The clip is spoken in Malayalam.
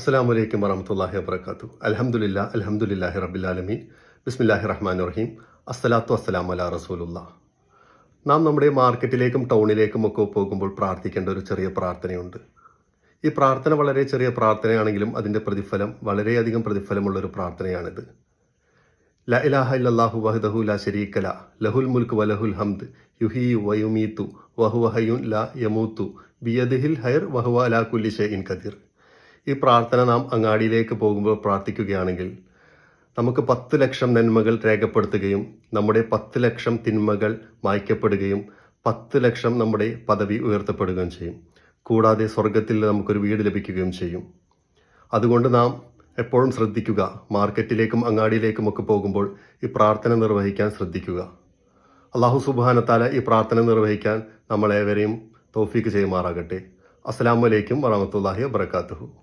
അസ്സാം വലൈക്കും വറഹമത്തല്ലാഹി വബർക്കാത്തു അലഹമുല്ല അലഹമുല്ലാഹി റബിലാലമീൻ ബിസ്മില്ലാഹി റഹ്മാൻ റഹീം. അസ്സലാത്തു അസ്സലാം അല റസൂലുള്ള. നാം നമ്മുടെ മാർക്കറ്റിലേക്കും ടൗണിലേക്കും ഒക്കെ പോകുമ്പോൾ പ്രാർത്ഥിക്കേണ്ട ഒരു ചെറിയ പ്രാർത്ഥനയുണ്ട്. ഈ പ്രാർത്ഥന വളരെ ചെറിയ പ്രാർത്ഥനയാണെങ്കിലും അതിന്റെ പ്രതിഫലം വളരെയധികം പ്രതിഫലമുള്ള ഒരു പ്രാർത്ഥനയാണിത്. ല ഇലാഹ ഇല്ലാഹു വഹദഹു ല ശരീക്കല ലഹുൽ മുൽക്ക് വലഹുൽ ഹംദ്. യുഹി വയുമീത്തു വഹുവ ഹയുൻ ല യമൂത്തു. ബിയദിഹിൽ ഹൈർ വഹുവ അലാ കുല്ലി ഇൻ കദീർ ഈ പ്രാർത്ഥന നാം അങ്ങാടിയിലേക്ക് പോകുമ്പോൾ പ്രാർത്ഥിക്കുകയാണെങ്കിൽ നമുക്ക് പത്ത് ലക്ഷം നന്മകൾ രേഖപ്പെടുത്തുകയും നമ്മുടെ പത്ത് ലക്ഷം തിന്മകൾ മായ്ക്കപ്പെടുകയും പത്ത് ലക്ഷം നമ്മുടെ പദവി ഉയർത്തപ്പെടുകയും ചെയ്യും. കൂടാതെ സ്വർഗത്തിൽ നമുക്കൊരു വീട് ലഭിക്കുകയും ചെയ്യും. അതുകൊണ്ട് നാം എപ്പോഴും ശ്രദ്ധിക്കുക. മാർക്കറ്റിലേക്കും അങ്ങാടിയിലേക്കും ഒക്കെ പോകുമ്പോൾ ഈ പ്രാർത്ഥന നിർവഹിക്കാൻ ശ്രദ്ധിക്കുക. അള്ളാഹു സുബാനത്താല ഈ പ്രാർത്ഥന നിർവഹിക്കാൻ നമ്മളേവരെയും തോഫീക്ക് ചെയ്യുമാറാകട്ടെ. അസ്സാം വലൈക്കും വറഹമത്തല്ലാഹി വബർക്കാത്തുഹു